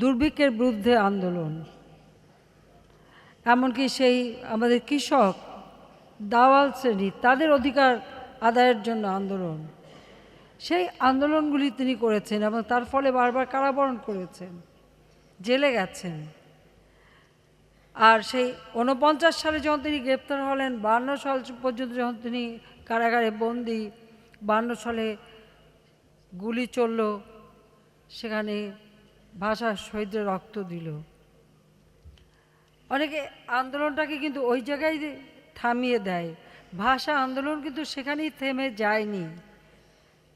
দুর্ভিক্ষের বিরুদ্ধে আন্দোলন। এমনকি সেই আমাদের কৃষক দাওয়াল শ্রেণি, তাদের অধিকার আদায়ের জন্য আন্দোলন। সেই আন্দোলনগুলি তিনি করেছেন এবং তার ফলে বারবার কারাবরণ করেছেন, জেলে গেছেন। আর সেই উনপঞ্চাশ সালে যখন তিনি গ্রেপ্তার হলেন, বান্ন সাল পর্যন্ত যখন তিনি কারাগারে বন্দি, বান্ন সালে গুলি চলল, সেখানে ভাষা শহীদদের রক্ত দিল। অনেকে আন্দোলনটাকে কিন্তু ওই জায়গায় থামিয়ে দেয়। ভাষা আন্দোলন কিন্তু সেখানেই থেমে যায়নি।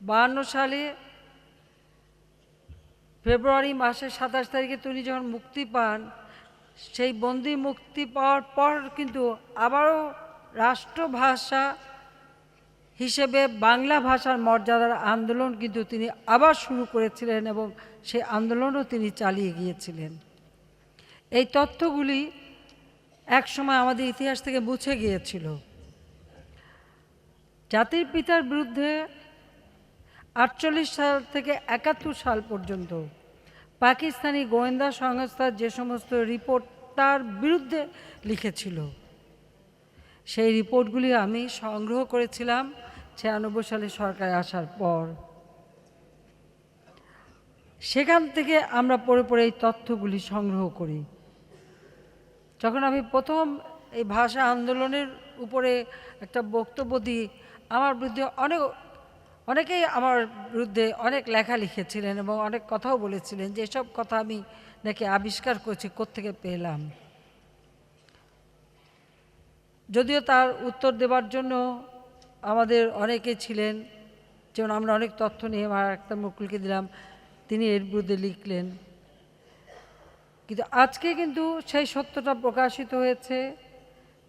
বাহান্ন সালে ফেব্রুয়ারি মাসের সাতাশ তারিখে তিনি যখন মুক্তি পান, সেই বন্দি মুক্তি পাওয়ার পর কিন্তু আবারও রাষ্ট্রভাষা হিসেবে বাংলা ভাষার মর্যাদার আন্দোলন কিন্তু তিনি আবার শুরু করেছিলেন এবং সেই আন্দোলনও তিনি চালিয়ে গিয়েছিলেন। এই তথ্যগুলি একসময় আমাদের ইতিহাস থেকে মুছে গিয়েছিল। জাতির পিতার বিরুদ্ধে আটচল্লিশ সাল থেকে একাত্তর সাল পর্যন্ত পাকিস্তানি গোয়েন্দা সংস্থার যে সমস্ত রিপোর্ট তার বিরুদ্ধে লিখেছিল, সেই রিপোর্টগুলি আমি সংগ্রহ করেছিলাম। ছিয়ানব্বই সালে সরকারে আসার পর সেখান থেকে আমরা পরে পরে এই তথ্যগুলি সংগ্রহ করি। যখন আমি প্রথম এই ভাষা আন্দোলনের উপরে একটা বক্তব্য দিই, আমার বিরুদ্ধে অনেক, অনেকেই আমার বিরুদ্ধে অনেক লেখা লিখেছিলেন এবং অনেক কথাও বলেছিলেন যে এসব কথা আমি নাকি আবিষ্কার করছি, কোত্থেকে পেলাম। যদিও তার উত্তর দেবার জন্য আমাদের অনেকে ছিলেন, যেমন আমরা অনেক তথ্য নিয়ে একটা মুকুলকে দিলাম, তিনি এর বিরুদ্ধে লিখলেন। কিন্তু আজকে কিন্তু সেই সত্যটা প্রকাশিত হয়েছে,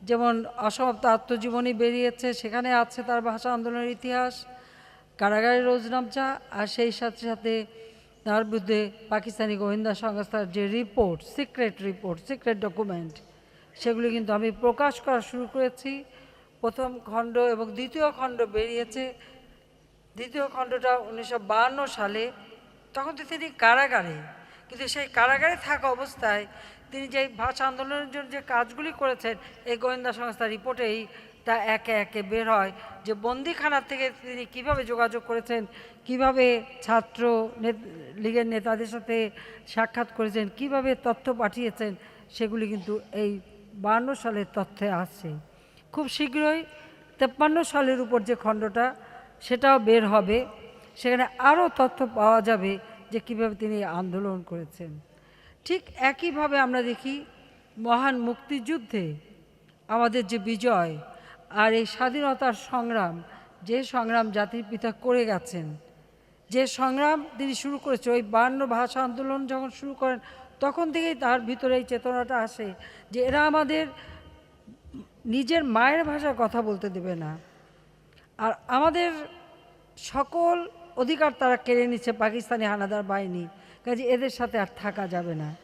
যেমন অসমাপ্ত আত্মজীবনী বেরিয়েছে, সেখানে আছে তার ভাষা আন্দোলনের ইতিহাস কারাগারের রোজনামচা আর সেই সাথে সাথে তার বিরুদ্ধে পাকিস্তানি গোয়েন্দা সংস্থার যে report, secret report, secret document, সেগুলি কিন্তু আমি প্রকাশ করা শুরু করেছি। প্রথম খণ্ড এবং দ্বিতীয় খণ্ড বেরিয়েছে। দ্বিতীয় খণ্ডটা উনিশশো বায়ান্ন সালে। তখন তো তিনি কারাগারে। কিন্তু সেই কারাগারে থাকা অবস্থায় তিনি যে ভাষা আন্দোলনের জন্য যে কাজগুলি করেছেন, এই গোয়েন্দা সংস্থার রিপোর্টেই তা একে একে বের হয় যে বন্দিখানার থেকে তিনি কীভাবে যোগাযোগ করেছেন, কীভাবে ছাত্র লীগের নেতাদের সাথে সাক্ষাৎ করেছেন, কীভাবে তথ্য পাঠিয়েছেন, সেগুলি কিন্তু এই বান্ন সালের তথ্যে আসছে খুব শীঘ্রই তেপ্পান্ন সালের উপর যে খণ্ডটা, সেটাও বের হবে। সেখানে আরও তথ্য পাওয়া যাবে যে কীভাবে তিনি আন্দোলন করেছেন। ঠিক একইভাবে আমরা দেখি মহান মুক্তিযুদ্ধে আমাদের যে বিজয় আর এই স্বাধীনতার সংগ্রাম, যে সংগ্রাম জাতির পিতা করে গেছেন, যে সংগ্রাম তিনি শুরু করেছে ওই বান্ন ভাষা আন্দোলন যখন শুরু করেন, তখন থেকেই তার ভিতরে এই চেতনাটা আসে যে এরা আমাদের নিজের মায়ের ভাষায় কথা বলতে দেবে না। আর আমাদের সকল অধিকার তারা কেড়ে নিচ্ছে পাকিস্তানি হানাদার বাহিনী। কাজে এদের সাথে আর থাকা যাবে না।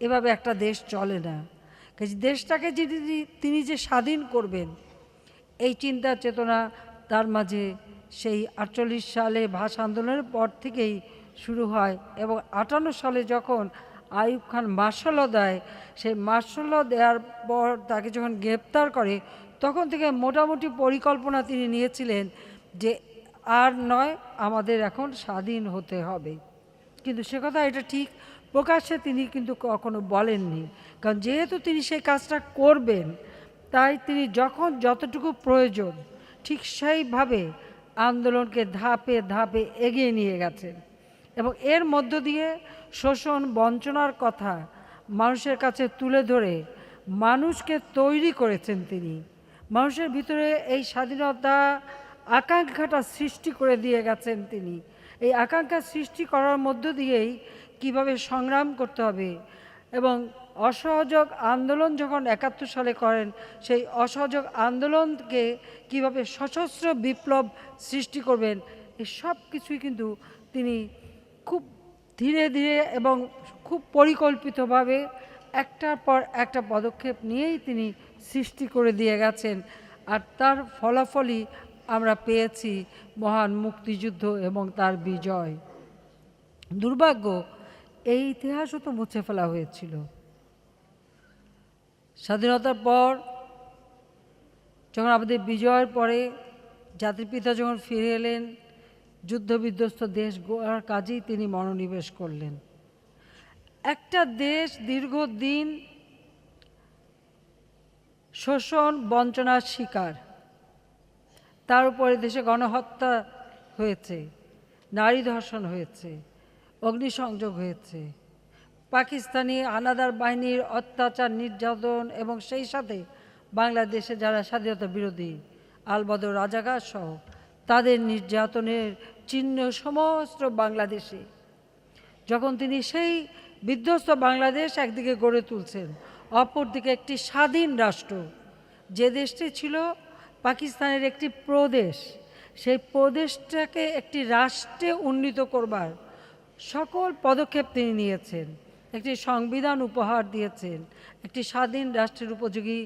এভাবে একটা দেশ চলে না। কাজে দেশটাকে যদি তিনি যে স্বাধীন করবেন, এই চিন্তা চেতনা তার মাঝে সেই আটচল্লিশ সালে ভাষা আন্দোলনের পর থেকেই শুরু হয় এবং আটান্ন সালে যখন আইব খান মার্শাল দেয়। সেই মার্শাল দেওয়ার পর তাকে যখন গ্রেপ্তার করে, তখন থেকে মোটামুটি পরিকল্পনা তিনি নিয়েছিলেন যে আর নয়, আমাদের এখন স্বাধীন হতে হবে। কিন্তু সে কথা এটা ঠিক প্রকাশ্যে তিনি কিন্তু কখনো বলেননি। কারণ যেহেতু তিনি সেই কাজটা করবেন, তাই তিনি যখন যতটুকু প্রয়োজন, ঠিক সেইভাবে আন্দোলনকে ধাপে ধাপে এগিয়ে নিয়ে গেছেন। এবং এর মধ্য দিয়ে শোষণ বঞ্চনার কথা মানুষের কাছে তুলে ধরে মানুষকে তৈরি করেছেন তিনি। মানুষের ভিতরে এই স্বাধীনতা আকাঙ্ক্ষাটা সৃষ্টি করে দিয়ে গেছেন তিনি। এই আকাঙ্ক্ষা সৃষ্টি করার মধ্য দিয়েই কীভাবে সংগ্রাম করতে হবে এবং অসহযোগ আন্দোলন যখন একাত্তর সালে করেন, সেই অসহযোগ আন্দোলনকে কীভাবে সশস্ত্র বিপ্লব সৃষ্টি করবেন, এই সব কিছুই কিন্তু তিনি খুব ধীরে ধীরে এবং খুব পরিকল্পিতভাবে একটার পর একটা পদক্ষেপ নিয়েই তিনি সৃষ্টি করে দিয়ে গেছেন। আর তার ফলাফলই আমরা পেয়েছি মহান মুক্তিযুদ্ধ এবং তার বিজয়। দুর্ভাগ্য, এই ইতিহাসও তো মুছে ফেলা হয়েছিল। স্বাধীনতার পর, যখন আমাদের বিজয়ের পরে জাতির পিতা যখন ফিরে এলেন যুদ্ধবিধ্বস্ত দেশ গোয়ার কাজেই তিনি মনোনিবেশ করলেন। একটা দেশ দীর্ঘদিন শোষণ বঞ্চনার শিকার। তার উপরে দেশে গণহত্যা হয়েছে, নারী ধর্ষণ হয়েছে, অগ্নিসংযোগ হয়েছে। পাকিস্তানি আনাদার বাহিনীর অত্যাচার, নির্যাতন এবং সেই সাথে বাংলাদেশে যারা স্বাধীনতা বিরোধী, আলবদর রাজাকার সহ তাদের নির্যাতনের চিহ্ন সমস্ত বাংলাদেশে। যখন তিনি সেই বিধ্বস্ত বাংলাদেশ একদিকে গড়ে তুলছেন, অপরদিকে একটি স্বাধীন রাষ্ট্র। যে দেশটি ছিল পাকিস্তানের একটি প্রদেশ, সেই প্রদেশটাকে একটি রাষ্ট্রে উন্নীত করবার সকল পদক্ষেপ তিনি নিয়েছেন। একটি সংবিধান উপহার দিয়েছেন, একটি স্বাধীন রাষ্ট্রের উপযোগী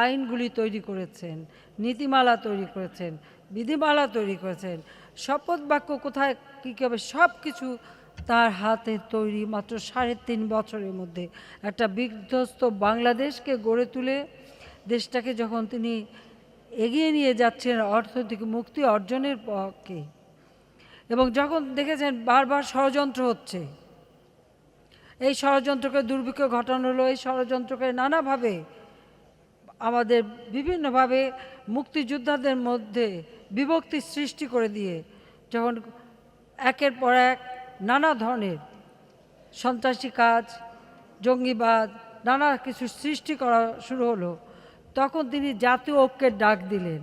আইনগুলি তৈরি করেছেন, নীতিমালা তৈরি করেছেন, বিধিমালা তৈরি করেছেন। শপথ বাক্য কোথায়, কী কী হবে সব কিছু তার হাতে তৈরি মাত্র সাড়ে তিন বছরের মধ্যে। একটা বিধ্বস্ত বাংলাদেশকে গড়ে তুলে দেশটাকে যখন তিনি এগিয়ে নিয়ে যাচ্ছেন অর্থনৈতিক মুক্তি অর্জনের পক্ষে। এবং যখন দেখেছেন বারবার ষড়যন্ত্র হচ্ছে, এই ষড়যন্ত্রকে দুর্ভিক্ষ ঘটানো হলো, এই ষড়যন্ত্রকে নানাভাবে আমাদের বিভিন্নভাবে মুক্তিযোদ্ধাদের মধ্যে বিভক্তি সৃষ্টি করে দিয়ে যখন একের পর এক নানা ধরনের সন্ত্রাসী কাজ, জঙ্গিবাদ, নানা কিছু সৃষ্টি করা শুরু হলো, তখন তিনি জাতীয় ঐক্যের ডাক দিলেন।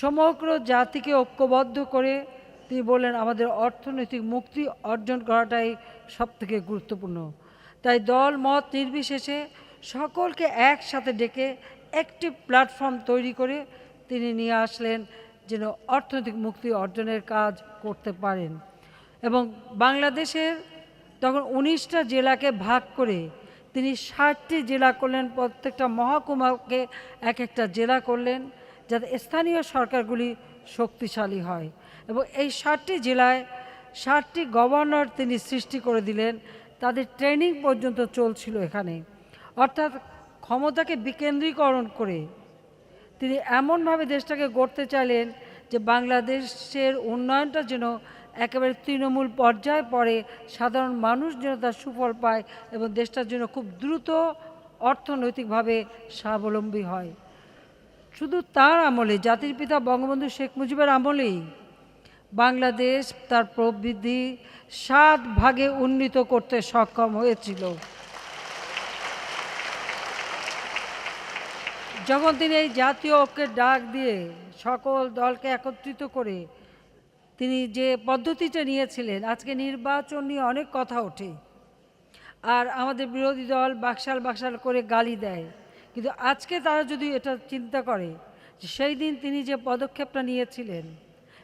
সমগ্র জাতিকে ঐক্যবদ্ধ করে তিনি বললেন, আমাদের অর্থনৈতিক মুক্তি অর্জন করাটাই সবথেকে গুরুত্বপূর্ণ। তাই দল, মত নির্বিশেষে সকলকে একসাথে ডেকে একটি প্ল্যাটফর্ম তৈরি করে তিনি নিয়ে আসলেন যেন অর্থনৈতিক মুক্তি অর্জনের কাজ করতে পারেন। এবং বাংলাদেশের তখন উনিশটা জেলাকে ভাগ করে তিনি ষাটটি জেলা করলেন, প্রত্যেকটা মহকুমাকে এক একটা জেলা করলেন যাতে স্থানীয় সরকারগুলি শক্তিশালী হয়। এবং এই ষাটটি জেলায় ষাটটি গভর্নর তিনি সৃষ্টি করে দিলেন, তাদের ট্রেনিং পর্যন্ত চলছিল এখানে। অর্থাৎ ক্ষমতাকে বিকেন্দ্রীকরণ করে তিনি এমনভাবে দেশটাকে গড়তে চাইলেন যে বাংলাদেশের উন্নয়নটা যেন একেবারে তৃণমূল পর্যায়ে পড়ে, সাধারণ মানুষ যেন তার সুফল পায় এবং দেশটার জন্য খুব দ্রুত অর্থনৈতিকভাবে স্বাবলম্বী হয়। শুধু তার আমলে, জাতির পিতা বঙ্গবন্ধু শেখ মুজিবের আমলেই বাংলাদেশ তার প্রবৃদ্ধি সাত ভাগে উন্নীত করতে সক্ষম হয়েছিল। যখন তিনি এই জাতীয় ঐক্যের ডাক দিয়ে সকল দলকে একত্রিত করে তিনি যে পদ্ধতিটা নিয়েছিলেন, আজকে নির্বাচন নিয়ে অনেক কথা ওঠে। আর আমাদের বিরোধী দল বাকশাল বাকশাল করে গালি দেয়। কিন্তু আজকে তারা যদি এটা চিন্তা করে সেই দিন তিনি যে পদক্ষেপটা নিয়েছিলেন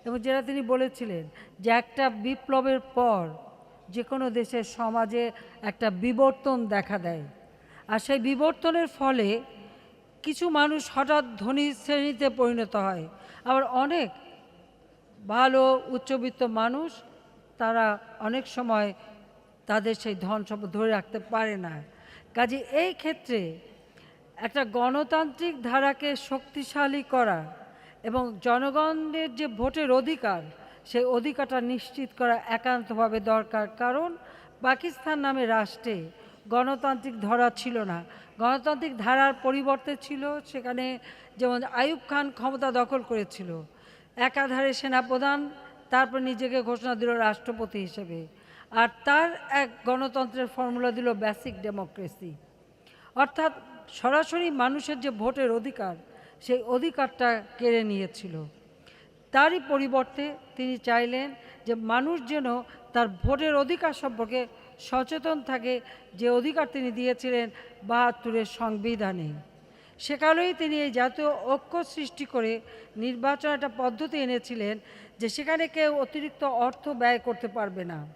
এবং যেটা তিনি বলেছিলেন যে একটা বিপ্লবের পর যে কোনো দেশের সমাজে একটা বিবর্তন দেখা দেয়। আর সেই বিবর্তনের ফলে কিছু মানুষ হঠাৎ ধনী শ্রেণীতে পরিণত হয়। আবার অনেক ভালো, উচ্চবিত্ত মানুষ, তারা অনেক সময় তাদের সেই ধন সম্পদ ধরে রাখতে পারে না। কাজে এই ক্ষেত্রে একটা গণতান্ত্রিক ধারাকে শক্তিশালী করা এবং জনগণের যে ভোটের অধিকার, সেই অধিকারটা নিশ্চিত করা একান্তভাবে দরকার। কারণ পাকিস্তান নামে রাষ্ট্রে গণতান্ত্রিক ধরা ছিল না। গণতান্ত্রিক ধারার পরিবর্তে ছিল সেখানে যেমন আইয়ুব খান ক্ষমতা দখল করেছিল। একাধারে সেনাপ্রধান, তারপর নিজেকে ঘোষণা দিল রাষ্ট্রপতি হিসেবে। আর তার এক গণতন্ত্রের ফর্মুলা দিল বেসিক ডেমোক্রেসি অর্থাৎ সরাসরি মানুষের যে ভোটের অধিকার, সেই অধিকারটা কেড়ে নিয়েছিল। তারই পরিবর্তে তিনি চাইলেন যে মানুষ যেন তার ভোটের অধিকার সম্পর্কে সচেতন থাকে যে অধিকার তিনি দিয়েছিলেন বাহাত্তরের সংবিধানে। সে কারণেই তিনি এই জাতীয় ঐক্য সৃষ্টি করে নির্বাচন একটা পদ্ধতি এনেছিলেন যে সেখানে কেউ অতিরিক্ত অর্থ ব্যয় করতে পারবে না।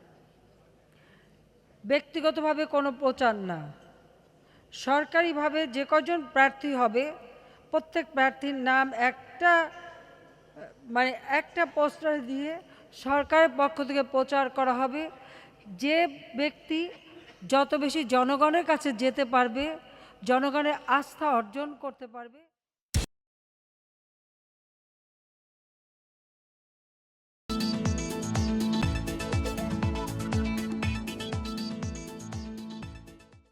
ব্যক্তিগতভাবে কোনো প্রচার না। সরকারিভাবে যে কজন প্রার্থী হবে, প্রত্যেক প্রার্থীর নাম একটা মানে একটা পোস্টার দিয়ে সরকারের পক্ষ থেকে প্রচার করা হবে। যে ব্যক্তি যত বেশি জনগণের কাছে যেতে পারবে জনগণের আস্থা অর্জন করতে পারবে